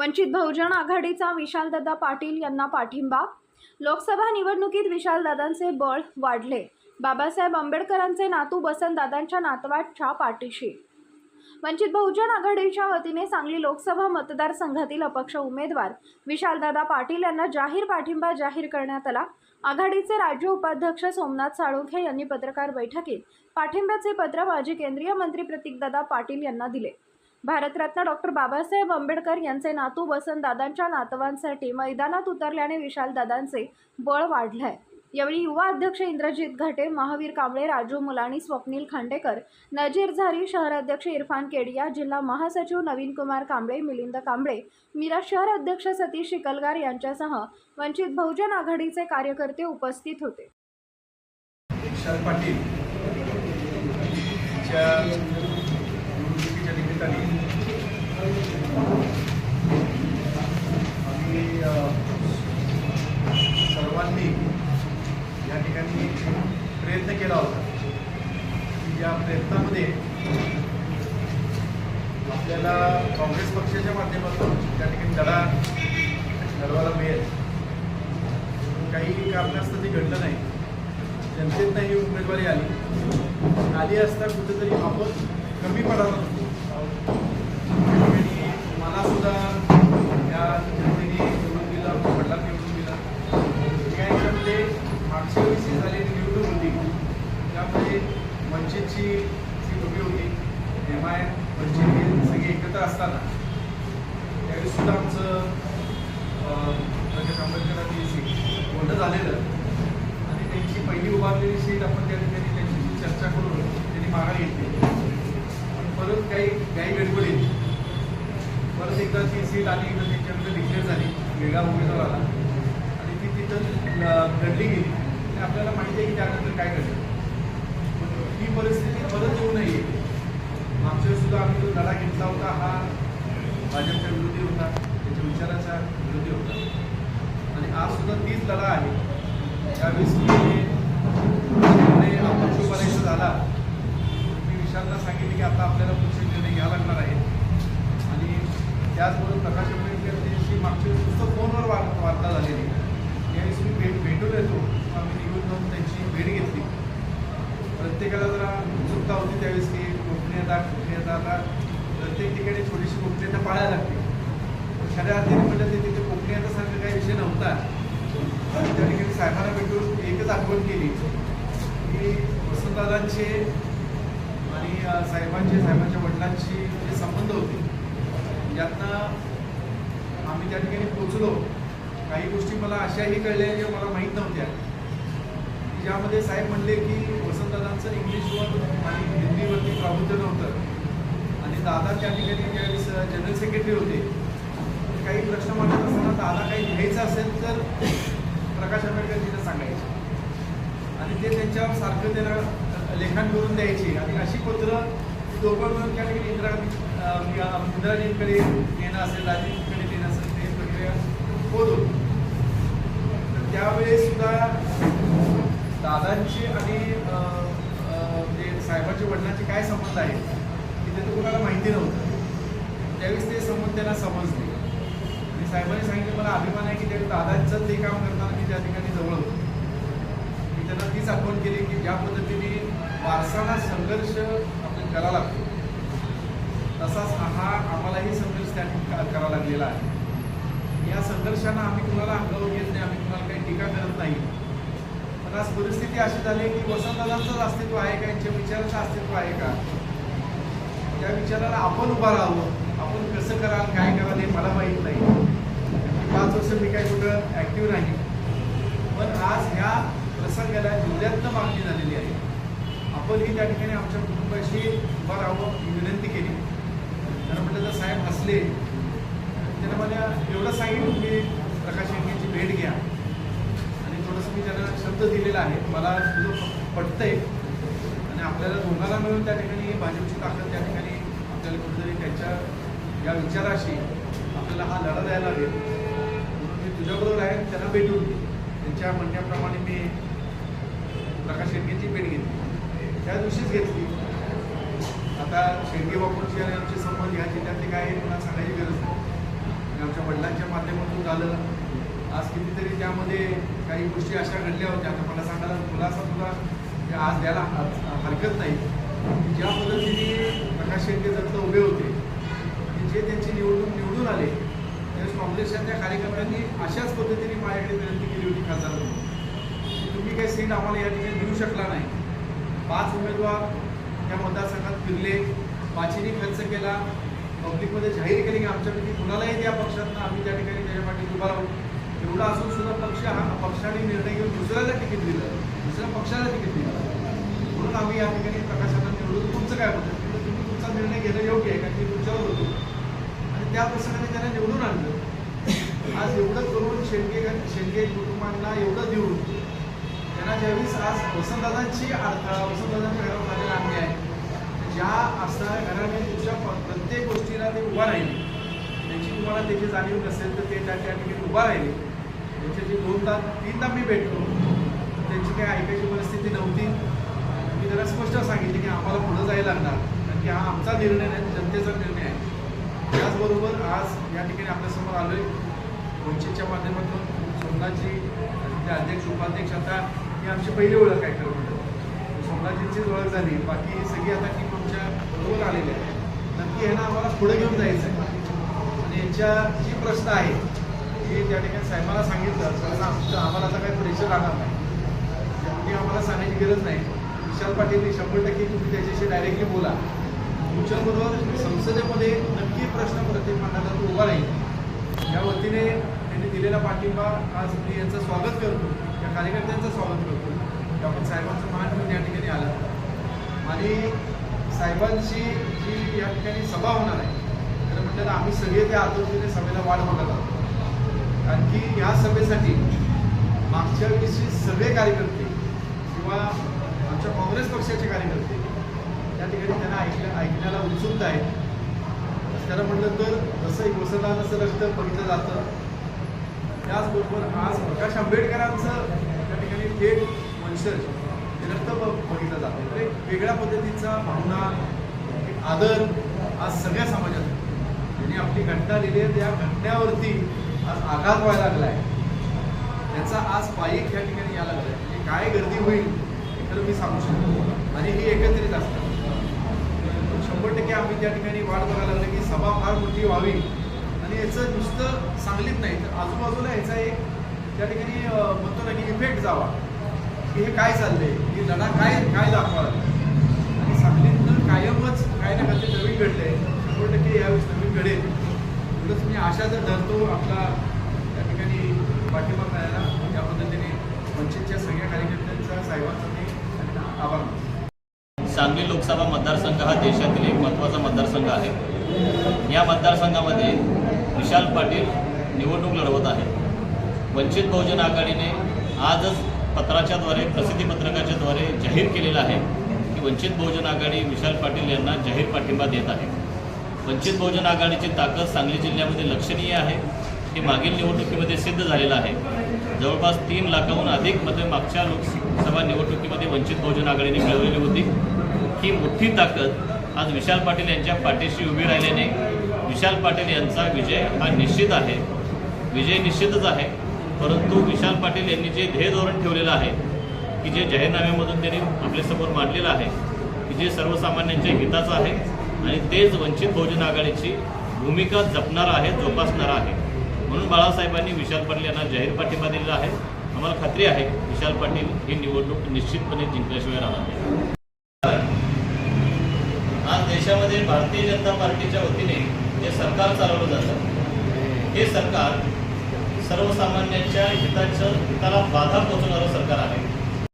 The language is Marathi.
वंचित बहुजन आघाडीचा विशालदादा पाटील यांना पाठिंबा. लोकसभा निवडणुकीत विशालदादांचे बळ वाढले. बाबासाहेब आंबेडकरांचे नातू बसंतदादांच्या नातवाच्या पाठीशी. वंचित बहुजन आघाडीच्या वतीने सांगली लोकसभा मतदारसंघातील अपक्ष उमेदवार विशालदादा पाटील यांना जाहीर पाठिंबा जाहीर करण्यात आला. आघाडीचे राज्य उपाध्यक्ष सोमनाथ साळुंखे यांनी पत्रकार बैठकीत पाठिंब्याचे पत्र माजी केंद्रीय मंत्री प्रतीकदादा पाटील यांना दिले. भारतरत्न डॉक्टर बाबासाहेब आंबेडकर यांचे नातू वसंतदादांच्या नातवांसाठी मैदानात उतरल्याने विशालदादांचे बळ वाढले आहे यावेळी युवा अध्यक्ष इंद्रजित घाटे महावीर कांबळे राजू मुलाणी स्वप्नील खांडेकर नजीर झारी शहर अध्यक्ष इरफान केडिया जिल्हा महासचिव नवीन कुमार कांबळे मिलिंद कांबळे मिरज शहर अध्यक्ष सतीश शिकलगार यांच्यासह वंचित बहुजन आघाडीचे कार्यकर्ते उपस्थित होते. ठिकाणी. आम्ही सर्वांनी या ठिकाणी प्रयत्न केला होता. की या प्रयत्नामध्ये आपल्याला काँग्रेस पक्षाच्या माध्यमातून त्या ठिकाणी लढा लढवायला मिळेल. काही कारणास्तव ते घडलं नाही. जनतेतनं ही उमेदवारी आली. आली असता कुठेतरी आपण कमी पडायला नको आणि मला सुद्धा या जनतेने निवडून दिला वडिला निवडून दिला या याच्यामध्ये मागच्या वर्षी झालेली निवडणूक होती त्यामध्ये वंचितची जी उभी होती एम आय वंचित हे सगळे एकत्र असताना त्यावेळी सुद्धा आमचं प्रकाश आंबेडकरांची सीट बोलणं झालेलं. आणि त्यांची पहिली उभारलेली सीट आपण त्या ठिकाणी त्यांच्याशी चर्चा करून त्यांनी माघार घेतली. पण परत काही काही गडबडी परत एकदा ती सीट आली तर त्यांच्याकडे डिक्लेअर झाली वेगळा उमेदवार आला. आणि ती तिथं घडली गेली. आपल्याला माहिती आहे की त्यानंतर काय घडलं. ही परिस्थिती परत येऊ नये. सुद्धा आम्ही जो लढा घेतला होता हा भाजपच्या विरोधी होता. त्याच्या विचाराच्या विरोधी होता. आणि आज सुद्धा तीच लढा आहे. त्यावेळेस मी झाला. मी विशालला सांगितले की आता आपल्याला पुढचे निर्णय घ्यावा लागणार आहे आणि त्याचबरोबर प्रकाश आंबेडकर यांच्याशी मागच्या नुसतं फोनवर वार्ता झालेली. त्यावेळेस मी भेट भेटून येतो. आम्ही निघून जाऊन त्यांची भेट घेतली. प्रत्येकाला जरा उत्सुकता होती त्यावेळेस की गोपनीयता गोपनीयताला प्रत्येक ठिकाणी थोडीशी गोपनीयता पाळायला लागते पण खऱ्या अर्थाने म्हटलं ते तिथे गोपनीयतासारखा काही विषय नव्हता. त्या ठिकाणी साहेबांना भेटून एकच आठवण केली. की वसंतदादांचे आणि साहेबांचे साहेबांच्या वडिलांशी जे संबंध होते यातनं आम्ही त्या ठिकाणी पोचलो काही गोष्टी मला अशाही कळल्या ज्या मला माहीत नव्हत्या. त्यामध्ये ज्यामध्ये साहेब म्हणले की वसंतदादांचं इंग्लिशवर आणि हिंदीवरती प्रामुख्य नव्हतं. आणि दादा त्या ठिकाणी ज्यावेळेस जनरल सेक्रेटरी होते काही प्रश्न मांडत असताना दादा काही लिहायचं असेल तर प्रकाश आंबेडकर तिथं सांगायचे. आणि ते त्यांच्यावर सारखं त्यांना लेखन करून द्यायचे. आणि अशी पत्र दोघं मिळून त्या ठिकाणी इंदिरा इंदिराजींकडे येणं असेल राजीवकडे येणं असेल ते प्रक्रिया होत होती तर त्यावेळेस सुद्धा दादांची आणि ते म्हणजे अं, वडिलांचे काय संबंध आहेत की ते तर कोणाला माहिती नव्हतं. त्यावेळेस ते संबंध त्यांना समजले. आणि साहेबांनी सांगितलं मला अभिमान आहे की त्यावेळी दादांचं ते काम करताना मी त्या ठिकाणी जवळ होतो. मी त्यांना तीच आठवण केली की ज्या पद्धतीने वारसाला संघर्ष आपण करावा लागतो. तसाच हा आम्हालाही संघर्ष त्या ठिकाणी करावा लागलेला आहे. या संघर्षांना आम्ही कुणाला अंगावर घेत नाही आम्ही कुणाला काही टीका करत नाही. पण आज परिस्थिती अशी झाली की वसंतदादांचंच अस्तित्व आहे का? यांच्या विचाराचं अस्तित्व आहे का? त्या विचाराला आपण उभा राहावं. आपण कसं कराल काय कराल हे मला माहीत नाही. पाच वर्ष मी काही कुठं ॲक्टिव्ह नाही. पण आज ह्या प्रसंगाला जिल्ह्यातनं मागणी झालेली आहे. आपणही त्या ठिकाणी आमच्या कुटुंबाशी उभा राहावं ही विनंती केली. त्यांना म्हटलं जर साहेब असले त्यांना मला एवढं सांगितलं की प्रकाश यांची भेट घ्या. जसं मी त्यांना शब्द दिलेला आहे. मला तुझं पटतंय आणि आपल्याला दोघांना मिळून त्या ठिकाणी भाजपची ताकद त्या ठिकाणी आपल्याला कुठेतरी त्यांच्या या विचाराशी आपल्याला हा लढा द्यायला लागेल म्हणून मी तुझ्याबरोबर आहे त्यांना भेटून त्यांच्या म्हणण्याप्रमाणे मी प्रकाश शेट्टींची भेट घेतली. त्या दिवशीच घेतली. आता शेडगे बापूंची आणि आमचे संबंध ह्या जिल्ह्यातले काय आहे मला सांगायची गरज नाही. आमच्या वडिलांच्या माध्यमातून झालं. आज कितीतरी त्यामध्ये काही गोष्टी अशा घडल्या होत्या. आता मला सांगायला खुलासा तुला आज द्यायला हर- हरकत नाही. ज्या पद्धतीने प्रकाश शेट्टी जर उभे होते की जे त्यांची निवडून निवडून आले त्यावेळेस काँग्रेसच्या त्या कार्यकर्त्यांनी अशाच पद्धतीने माझ्याकडे विनंती केली होती खासदार म्हणून तुम्ही काही सीट आम्हाला या ठिकाणी देऊ शकला नाही. पाच उमेदवार या मतदारसंघात फिरले पाचीने खर्च केला पब्लिकमध्ये जाहीर केले की आमच्यापैकी कुणालाही त्या पक्षातनं आम्ही त्या ठिकाणी त्याच्या पाठी उभा राहू. एवढा असून सुद्धा पक्ष हा पक्षाने निर्णय घेऊन दुसऱ्याला तिकीट दिलं. दुसऱ्या पक्षाला तिकीट दिलं. म्हणून आम्ही या ठिकाणी प्रकाशाला निवडून तुमचं काय म्हणतो तुम्ही तुमचा निर्णय घेणं योग्य आहे कारण की तुमच्यावर होतो? आणि त्या प्रसंगाने त्यांना निवडून आणलं. आज एवढं करून शेंडगे शेंडगे कुटुंबांना एवढं देऊन त्यांना ज्यावेळेस आज वसंतदादांची अडथळा वसंतदादांच्या घरावर झालेला अन्याय ज्या असणाऱ्या घराने तुमच्या प्रत्येक गोष्टीला ते उभा राहिले. त्यांची तुम्हाला त्याची जाणीव नसेल तर ते त्या त्या ठिकाणी उभा राहिले. त्यांच्याशी दोन तास तीनदा मी भेटलो. त्यांची काही ऐकायची परिस्थिती नव्हती. मी त्याला स्पष्ट सांगितले की आम्हाला पुढं जायला लागणार. कारण की हा आमचा निर्णय नाही जनतेचा निर्णय आहे. त्याचबरोबर आज या ठिकाणी आपल्यासमोर आलो आहे वंचितच्या माध्यमातून सोमनाथजी आणि ते अध्यक्ष उपाध्यक्ष आता ही आमची पहिली ओळख आहे खरं म्हणजे सोमनाथजींचीच ओळख झाली. बाकी सगळी आता टीम आमच्या बरोबर आलेली आहे. नक्की ह्यांना आम्हाला पुढे घेऊन जायचं आहे आणि यांच्या जी प्रश्न आहे की त्या ठिकाणी साहेबांना सांगितलं आमचं आम्हाला आता काही प्रेशर राहणार नाही. त्यांनी आम्हाला सांगायची गरज नाही. विशाल पाटील शंभर टक्के तुम्ही त्याच्याशी डायरेक्टली बोला. तुमच्याबरोबर संसदेमध्ये नक्की प्रश्न प्रत्येक मांडायला तो उभा राहील. या वतीने त्यांनी दिलेला पाठिंबा आज मी यांचं स्वागत करतो. या कार्यकर्त्यांचं स्वागत करतो. डॉक्टर साहेबांचं मान घेऊन या ठिकाणी आला. आणि साहेबांची जी या ठिकाणी सभा होणार आहे तर म्हटलं तर आम्ही सगळे त्या आतुरतेने सभेला वाढ की या सभेसाठी मागच्या वेळेसचे सगळे कार्यकर्ते किंवा आमच्या काँग्रेस पक्षाचे कार्यकर्ते त्या ठिकाणी त्यांना ऐकल्या ऐकण्याला उत्सुकता आहे. त्याला म्हटलं तर जसं एक वसंतदानाचं रक्त बघितलं जातं त्याचबरोबर आज प्रकाश आंबेडकरांचं त्या ठिकाणी थेट वंशज हे रक्त बघितलं जातं. तर एक वेगळ्या पद्धतीचा भावना आदर आज सगळ्या समाजात. त्यांनी आपली घटना लिहिली आहे त्या घटनेवरती आज आघात व्हायला लागला आहे त्याचा आज पायिक या ठिकाणी यायला लागला आहे म्हणजे काय गर्दी होईल हे मी सांगू शकतो. आणि ही एकत्रित असतात शंभर टक्के आम्ही त्या ठिकाणी वाट बघायला लागलो की सभा फार मोठी व्हावी. आणि याचं नुसतं सांगलीत नाही तर आजूबाजूला याचा एक त्या ठिकाणी म्हणतो ना की इफेक्ट जावा. की हे काय चाललंय? की लढा काय काय दाखवा आणि सांगलीतनं कायमच काय ना काहीतरी नवीन घडलंय शंभर टक्के यावेळेस नवीन घडेल एवढंच आशा जर धरतो आपला त्या ठिकाणी पाठिंबा करायला त्या पद्धतीने वंचितच्या सगळ्या कार्यकर्त्यांचा साहेबांचा मी त्यांना आभार सांगली लोकसभा मतदारसंघ हा देशातील एक महत्त्वाचा मतदारसंघ आहे. या मतदारसंघामध्ये विशाल पाटील निवडणूक लढवत आहे वंचित बहुजन आघाडीने आजच पत्राच्याद्वारे प्रसिद्धीपत्रकाच्याद्वारे जाहीर केलेलं आहे की वंचित बहुजन आघाडी विशाल पाटील यांना जाहीर पाठिंबा देत आहे. वंचित बहुजन आघाडीची ताकद सांगली जिल्ह्यामध्ये लक्षणीय आहे. हे मागील निवडणुकीमध्ये सिद्ध झालेलं आहे. जवळपास तीन लाखाहून अधिक मते मागच्या लोकसभा निवडणुकीमध्ये वंचित बहुजन आघाडीने मिळवलेली होती. ही मोठी ताकद आज विशाल पाटील यांच्या पाठीशी उभी राहिल्याने विशाल पाटील यांचा विजय हा निश्चित आहे. विजय निश्चितच आहे. परंतु विशाल पाटील यांनी जे ध्येय धोरण ठेवलेलं आहे की जे जाहीरनाम्यामधून त्यांनी आपल्यासमोर मांडलेलं आहे की जे सर्वसामान्यांच्या हिताचं आहे आणि तेच वंचित बहुजन आघाडीची भूमिका जपणार आहे जोपासणार आहे. म्हणून बाळासाहेबांनी विशाल पाटील यांना जाहीर पाठिंबा दिलेला आहे. आम्हाला खात्री आहे विशाल पाटील ही निवडणूक निश्चितपणे जिंकल्याशिवाय राहणार नाही. आज देशामध्ये भारतीय जनता पार्टीच्या वतीने जे सरकार चालवलं जातं हे सरकार सर्वसामान्यांच्या हिताच्या हिताला बाधा पोहोचवणारं सरकार आहे.